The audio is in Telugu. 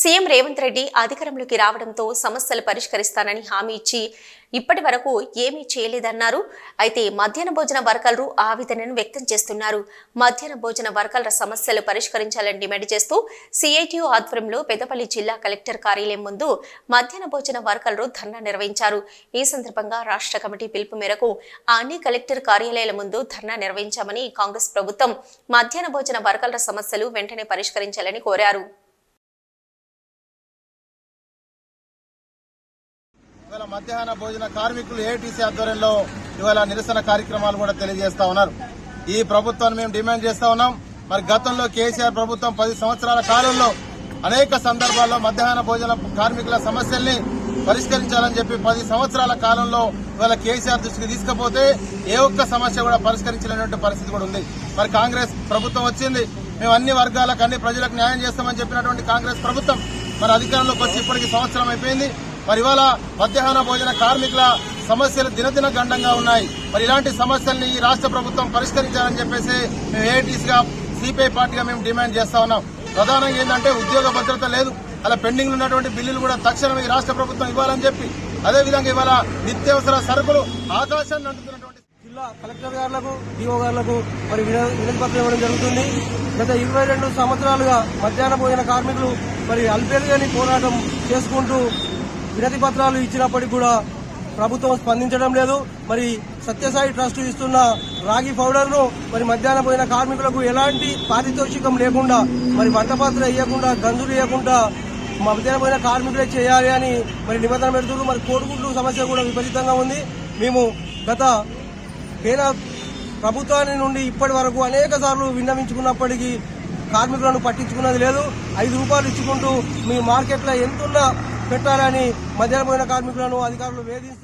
సీఎం రేవంత్ రెడ్డి అధికారంలోకి రావడంతో సమస్యలు పరిష్కరిస్తానని హామీ ఇచ్చి ఇప్పటి వరకు ఏమీ చేయలేదన్నారు. అయితే మధ్యాహ్న భోజన వర్కర్లు ఆవేదనను వ్యక్తం చేస్తున్నారు. మధ్యాహ్న భోజన వర్కర్ల సమస్యలు పరిష్కరించాలని డిమాండ్ చేస్తూ సిఐటియు ఆధ్వర్యంలో పెద్దపల్లి జిల్లా కలెక్టర్ కార్యాలయం ముందు మధ్యాహ్న భోజన వర్కర్లు ధర్నా నిర్వహించారు. ఈ సందర్భంగా రాష్ట్ర కమిటీ పిలుపు మేరకు అన్ని కలెక్టర్ కార్యాలయాల ముందు ధర్నా నిర్వహించామని కాంగ్రెస్ ప్రభుత్వం మధ్యాహ్న భోజన వర్కర్ల సమస్యలు వెంటనే పరిష్కరించాలని కోరారు. మధ్యాహ్న భోజన కార్మికులు ఏటీసీ ఆధ్వర్యంలో ఇవాళ నిరసన కార్యక్రమాలు కూడా తెలియజేస్తా ఉన్నారు. ఈ ప్రభుత్వాన్ని మేము డిమాండ్ చేస్తా ఉన్నాం. మరి గతంలో కేసీఆర్ ప్రభుత్వం పది సంవత్సరాల కాలంలో అనేక సందర్భాల్లో మధ్యాహ్న భోజన కార్మికుల సమస్యల్ని పరిష్కరించాలని చెప్పి పది సంవత్సరాల కాలంలో ఇవాళ కేసీఆర్ దృష్టికి తీసుకపోతే ఏ ఒక్క సమస్య కూడా పరిష్కరించలేనటువంటి పరిస్థితి కూడా ఉంది. మరి కాంగ్రెస్ ప్రభుత్వం వచ్చింది. మేము అన్ని వర్గాలకు అన్ని ప్రజలకు న్యాయం చేస్తామని చెప్పినటువంటి కాంగ్రెస్ ప్రభుత్వం మరి అధికారంలోకి వచ్చి ఇప్పటికి సంవత్సరం అయిపోయింది. మరి ఇవాళ మధ్యాహ్న భోజన కార్మికుల సమస్యలు దినదిన గండంగా ఉన్నాయి. మరి ఇలాంటి సమస్యల్ని ఈ రాష్ట్ర ప్రభుత్వం పరిష్కరించాలని చెప్పేసి మేము ఏఐటీసీగా సిపిఐ పార్టీగా మేము డిమాండ్ చేస్తా ఉన్నాం. ప్రధానంగా ఏంటంటే ఉద్యోగ భద్రత లేదు. అలా పెండింగ్ ఉన్నటువంటి బిల్లులు కూడా తక్షణం ఈ రాష్ట్ర ప్రభుత్వం ఇవ్వాలని చెప్పి అదేవిధంగా ఇవాళ నిత్యావసర సరుకులు ఆకాశాన్ని అంటుతున్నటువంటి జిల్లా కలెక్టర్ గారులకు డిఓ గారులకు మరి విన- వినతి పత్రం ఇవ్వడం జరుగుతుంది. గత ఇరవై రెండు సంవత్సరాలుగా మధ్యాహ్న భోజన కార్మికులు మరి అల్పేరుగాని పోరాటం చేసుకుంటూ వినతి పత్రాలు ఇచ్చినప్పటికీ కూడా ప్రభుత్వం స్పందించడం లేదు. మరి సత్యసాయి ట్రస్ట్ ఇస్తున్న రాగి పౌడర్ను మరి మధ్యాహ్నం పోయిన కార్మికులకు ఎలాంటి పారితోషికం లేకుండా మరి వంటపాత్ర వేయకుండా గంజులు వేయకుండా మధ్యాహ్నం పోయిన కార్మికులే చేయాలి అని మరి నిబంధన పెడుతున్నారు. మరి కోడిగుడ్లు సమస్య కూడా విపరీతంగా ఉంది. మేము గత కేంద్ర ప్రభుత్వాన్ని నుండి ఇప్పటి వరకు అనేక సార్లు విన్నవించుకున్నప్పటికీ కార్మికులను పట్టించుకున్నది లేదు. ఐదు రూపాయలు ఇచ్చుకుంటూ మీ మార్కెట్లో ఎంతున్నా పెట్టాలని మధ్యాహ్న కార్మికులను అధికారులు వేధిస్తున్నారు.